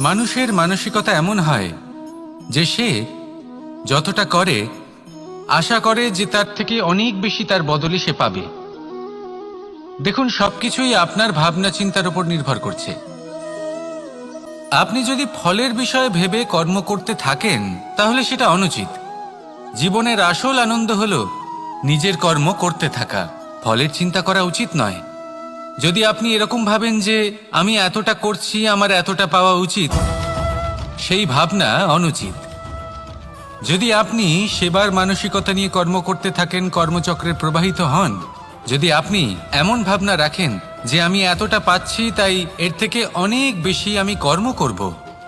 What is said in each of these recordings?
মানুষের মানসিকতা এমন হয় যে সে যতটা করে, আশা করে যে তার থেকে অনেক বেশি তার বদলে সে পাবে। দেখুন, সবকিছুই আপনার ভাবনা চিন্তার উপর নির্ভর করছে। আপনি যদি ফলের বিষয়ে ভেবে কর্ম করতে থাকেন, তাহলে সেটা অনুচিত। জীবনের আসল আনন্দ হল নিজের কর্ম করতে থাকা। ফলের চিন্তা করা উচিত নয়। যদি আপনি এরকম ভাবেন যে আমি এতটা করছি, আমার এতটা পাওয়া উচিত, সেই ভাবনা অনুচিত। যদি আপনি সেবার মানসিকতা নিয়ে কর্ম করতে থাকেন, কর্মচক্রে প্রবাহিত হন, যদি আপনি এমন ভাবনা রাখেন যে আমি এতটা পাচ্ছি, তাই এর থেকে অনেক বেশি আমি কর্ম করব,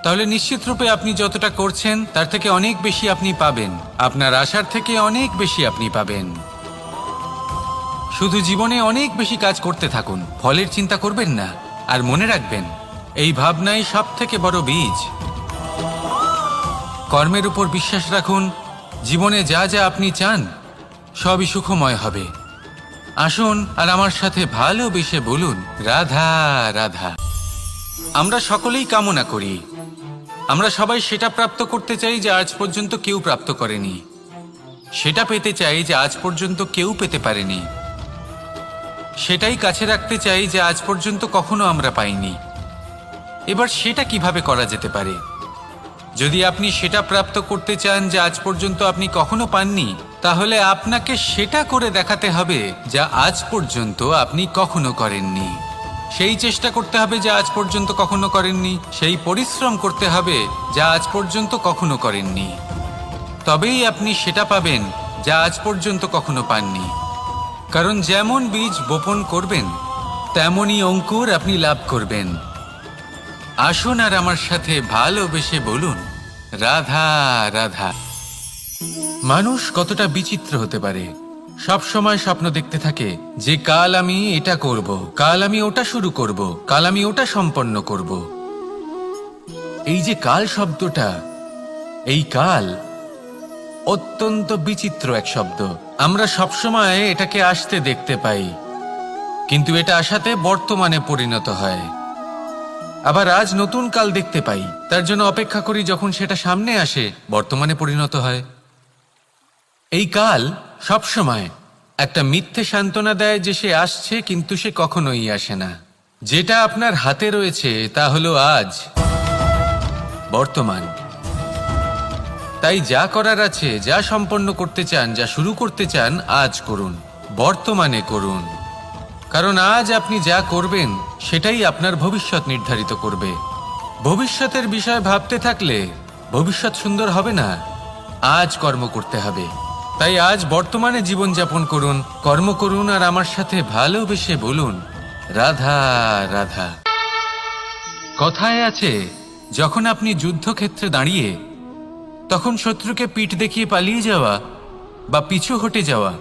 তাহলে নিশ্চিত রূপে আপনি যতটা করছেন, তার থেকে অনেক বেশি আপনি পাবেন। আপনার আশার থেকে অনেক বেশি আপনি পাবেন। শুধু জীবনে অনেক বেশি কাজ করতে থাকুন, ফলের চিন্তা করবেন না, আর মনে রাখবেন, এই ভাবনাই সব থেকে বড় বীজ। কর্মের উপর বিশ্বাস রাখুন, জীবনে যা যা আপনি চান, সবই সুখময় হবে। আসুন আর আমার সাথে ভালোবেসে বলুন, রাধা রাধা। আমরা সকলেই কামনা করি। আমরা সবাই সেটা প্রাপ্ত করতে চাই যে আজ পর্যন্ত কেউ প্রাপ্ত করেনি। সেটা পেতে চাই যে আজ পর্যন্ত কেউ পেতে পারেনি। সেটাই কাছে রাখতে চাই যে আজ পর্যন্ত কখনো আমরা পাইনি। এবার সেটা কীভাবে করা যেতে পারে? যদি আপনি সেটা প্রাপ্ত করতে চান যে আজ পর্যন্ত আপনি কখনো পাননি, তাহলে আপনাকে সেটা করে দেখাতে হবে যা আজ পর্যন্ত আপনি কখনো করেননি। সেই চেষ্টা করতে হবে যা আজ পর্যন্ত কখনো করেননি, সেই পরিশ্রম করতে হবে যা আজ পর্যন্ত কখনো করেননি। তবেই আপনি সেটা পাবেন যা আজ পর্যন্ত কখনো পাননি। কারণ যেমন বীজ বপন করবেন, তেমনই অঙ্কুর আপনি লাভ করবেন। আসুন আর আমার সাথে ভালোবেসে বলুন, রাধা রাধা। মানুষ কতটা বিচিত্র হতে পারে। সব সময় স্বপ্ন দেখতে থাকে যে কাল আমি এটা করব, কাল আমি ওটা শুরু করব, কাল আমি ওটা সম্পন্ন করব। এই যে কাল শব্দটা, এই কাল অত্যন্ত বিচিত্র এক শব্দ। আমরা সবসময় এটাকে আসতে দেখতে পাই, কিন্তু এটা আসাতে বর্তমানে পরিণত হয়। আবার আজ নতুন কাল দেখতে পাই, তার জন্য অপেক্ষা করি যখন সেটা সামনে আসে, বর্তমানে পরিণত হয়। এই কাল সবসময় একটা মিথ্যে সান্ত্বনা দেয় যে সে আসছে, কিন্তু সে কখনোই আসে না। যেটা আপনার হাতে রয়েছে, তা হলো আজ, বর্তমান। তাই যা করার আছে, যা সম্পন্ন করতে চান, যা শুরু করতে চান, আজ করুন, বর্তমানে করুন। কারণ আজ আপনি যা করবেন, সেটাই আপনার ভবিষ্যৎ নির্ধারিত করবে। ভবিষ্যতের বিষয়ে ভাবতে থাকলে ভবিষ্যৎ সুন্দর হবে না। আজ কর্ম করতে হবে। তাই আজ বর্তমানে জীবনযাপন করুন, কর্ম করুন আর আমার সাথে ভালোবেসে বলুন, রাধা রাধা। কথায় আছে, যখন আপনি যুদ্ধক্ষেত্রে দাঁড়িয়ে তখন শত্রুকে পিঠ দেখিয়ে পালিয়ে যাওয়া বা পিছু হটে যাওয়া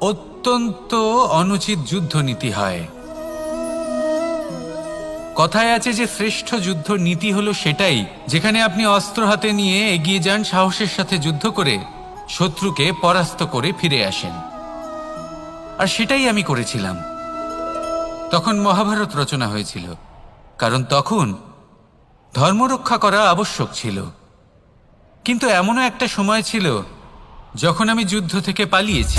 অত্যন্ত অনুচিত যুদ্ধ নীতি হয়। কথায় আছে যে শ্রেষ্ঠ যুদ্ধ নীতি হলো সেটাই, যেখানে আপনি অস্ত্র হাতে নিয়ে এগিয়ে যান, সাহসের সাথে যুদ্ধ করে শত্রুকে পরাস্ত করে ফিরে আসেন। আর সেটাই আমি করেছিলাম। তখন মহাভারত রচনা হয়েছিল, কারণ তখন ধর্ম রক্ষা করা আবশ্যক ছিল। কিন্তু এমনও একটা সময় ছিল যখন আমি যুদ্ধ থেকে পালিয়েছি।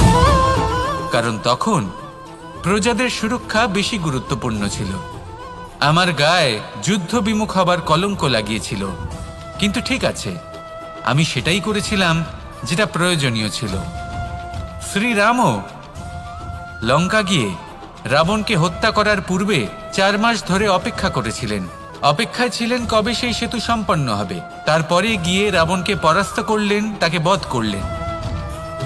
কারণ তখন প্রজাদের সুরক্ষা বেশি গুরুত্বপূর্ণ ছিল। আমার গায়ে যুদ্ধ বিমুখ হবার কলঙ্ক লাগিয়েছিল। কিন্তু ঠিক আছে, আমি সেটাই করেছিলাম যেটা প্রয়োজনীয় ছিল। শ্রীরামও লঙ্কা গিয়ে রাবণকে হত্যা করার পূর্বে চার মাস ধরে অপেক্ষা করেছিলেন। অপেক্ষায় ছিলেন কবে সেই সেতু সম্পন্ন হবে। তারপরে গিয়ে রাবণকে পরাস্ত করলেন, তাকে বধ করলেন।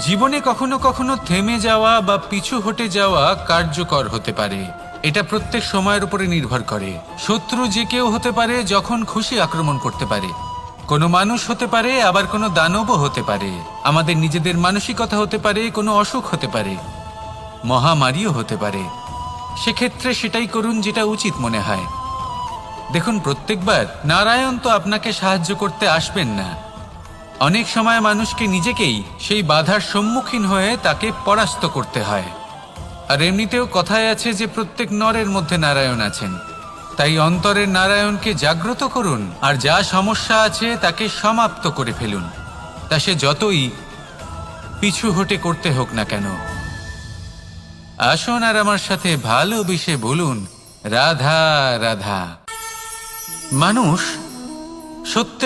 জীবনে কখনো কখনো থেমে যাওয়া বা পিছু হটে যাওয়া কার্যকর হতে পারে। এটা প্রত্যেক সময়ের উপরে নির্ভর করে। শত্রু যে কেউ হতে পারে যখন খুশি আক্রমণ করতে পারে। কোনো মানুষ হতে পারে, আবার কোনো দানবও হতে পারে। আমাদের নিজেদের মানসিকতা হতে পারে, কোনো অসুখ হতে পারে। মহামারীও হতে পারে। সেক্ষেত্রে সেটাই করুন যেটা উচিত মনে হয়। দেখুন, প্রত্যেকবার নারায়ণ তো আপনাকে সাহায্য করতে আসবেন না। অনেক সময় মানুষকে নিজেকেই সেই বাধার সম্মুখীন হয়ে তাকে পরাস্ত করতে হয়। আর এমনিতেও কথায় আছে যে, প্রত্যেক নরের মধ্যে নারায়ণ আছেন। তাই অন্তরের নারায়ণকে জাগ্রত করুন, আর যা সমস্যা আছে তাকে সমাপ্ত করে ফেলুন। তা সে যতই পিছু হটে করতে হোক না কেন। আসুন আর আমার সাথে ভালোবেসে বলুন, রাধা রাধা। মানুষ সত্যের